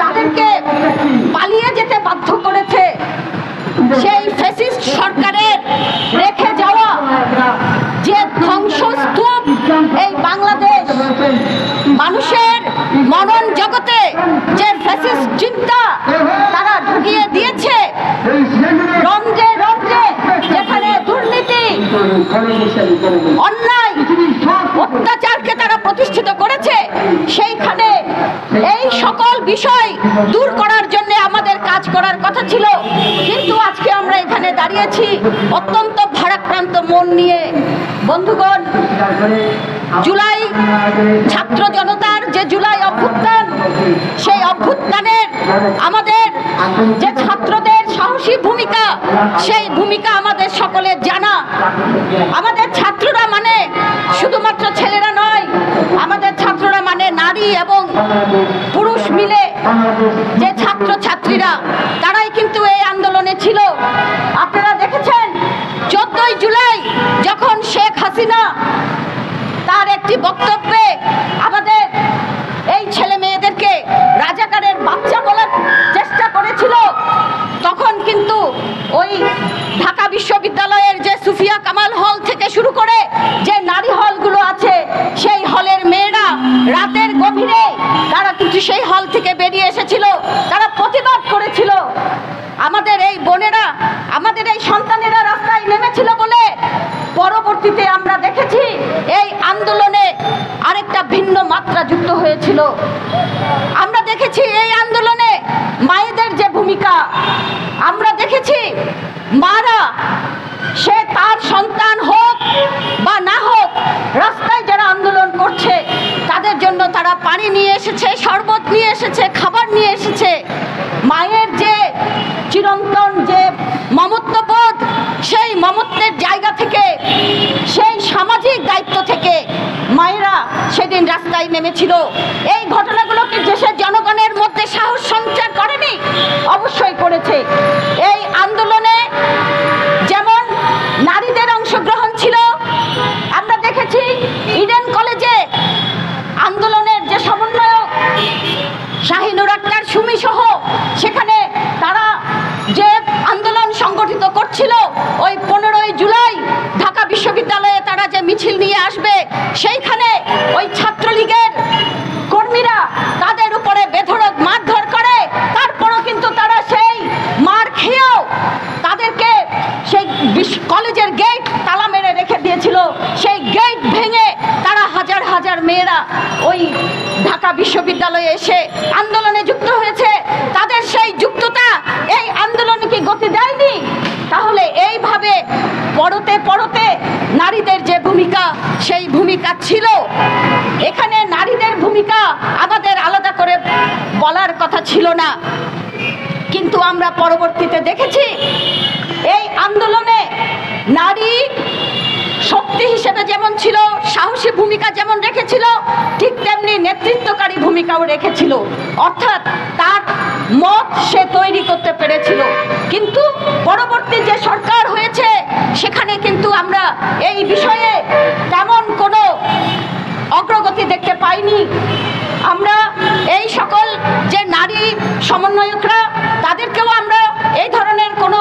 তাদেরকে পালিয়ে যেতে বাধ্য করেছে। সেই ফেসিস্ট সরকারের রেখে যাওয়া যে ধ্বংসস্তূপ এই বাংলাদেশ, মানুষের মনন জগতে যে ফেসিস্ট চিন্তা তারা ঢুকিয়ে দিয়েছে রন্ধ্রে রন্ধ্রে যেখানে দুর্নীতি অন্যায় অত্যাচারকে তারা প্রতিষ্ঠিত করেছে সেইখানে এই সকল বিষয় দূর করার জন্য আমাদের কাজ করার কথা ছিল। কিন্তু আজকে আমরা এখানে দাঁড়িয়েছি অত্যন্ত ভারাক্রান্ত মন নিয়ে। বন্ধুগণ, জুলাই ছাত্র জনতার যে জুলাই অভ্যুত্থান, সেই অভ্যুত্থানের আমাদের যে ছাত্রদের সাহসী ভূমিকা, সেই ভূমিকা আমাদের সকলের জানা। আমাদের ছাত্ররা মানে শুধুমাত্র ছেলেরা নয়, আমাদের নারী এবং পুরুষ মিলে যে ছাত্র ছাত্রীরা তারাই কিন্তু এই আন্দোলনে ছিল। আপনারা দেখেছেন, চোদ্দই জুলাই যখন শেখ হাসিনা তার একটি বক্তব্যে আমাদের এই ছেলে মেয়েদেরকে রাজাকারের বাচ্চা বলার চেষ্টা করেছিল, তখন কিন্তু ওই ঢাকা বিশ্ববিদ্যালয়ের যে সুফিয়া কামাল হল থেকে শুরু করে যে নারী হলগুলো আছে সেই হলের মেয়েরা রাতের গভীরে তারা কিন্তু সেই হল থেকে বেরিয়ে এসেছিল তারা প্রতিবাদ করেছিল আমাদের এই বোনেরা আমাদের এই সন্তানেরা রাস্তায় নেমেছিল বলে পরবর্তীতে আমরা দেখেছি, এই আন্দোলনে আরেকটা ভিন্ন মাত্রা যুক্ত হয়েছিল। আমরা দেখেছি এই আন্দোলনে সেদিন রাস্তায় নেমেছিল। এই ঘটনাগুলোকে দেশের জনগণের মধ্যে সাহস সঞ্চার করেনি, অবশ্যই করেছে। এই আন্দোলনে ঢাকা বিশ্ববিদ্যালয়ে এসে আন্দোলনে যুক্ত হয়েছে, তাদের সেই যুক্ততা, এই আন্দোলনে কি গতি দেয়নি? তাহলে এইভাবে পড়তে পড়তে নারীদের যে ভূমিকা, সেই ভূমিকা ছিল। এখানে নারীদের ভূমিকা আমাদের আলাদা করে বলার কথা ছিল না। কিন্তু আমরা পরবর্তীতে দেখেছি, এই আন্দোলনে নারী শক্তি হিসেবে যেমন ছিল, সাহসী ভূমিকা যেমন নেতৃত্বকারী রেখেছিল। অর্থাৎ তার মত সে তৈরি করতে পেরেছিল। কিন্তু পরবর্তী যে সরকার হয়েছে, সেখানে কিন্তু আমরা এই বিষয়ে তেমন কোনো অগ্রগতি দেখতে পাইনি। আমরা এই সকল যে নারী সমন্বয়করা, তাদেরকেও আমরা এই ধরনের কোনো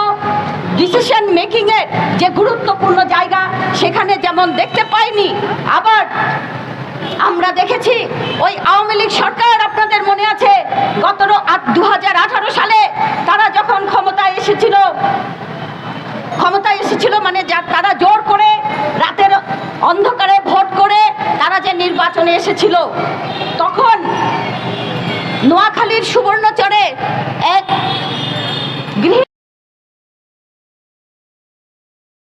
ডিসিশন মেকিংয়ের যে গুরুত্বপূর্ণ জায়গা, সেখানে যেমন দেখতে পাইনি, আবার আমরা দেখেছি ওই আওয়ামী লীগ সরকার আপনাদের মনে আছে? গত দু সালে তারা যখন ক্ষমতায় এসেছিল ক্ষমতায় এসেছিল মানে যা তারা জোর করে রাতের অন্ধকারে ভোট করে তারা যে নির্বাচনে এসেছিল। তখন নোয়াখালীর সুবর্ণচরে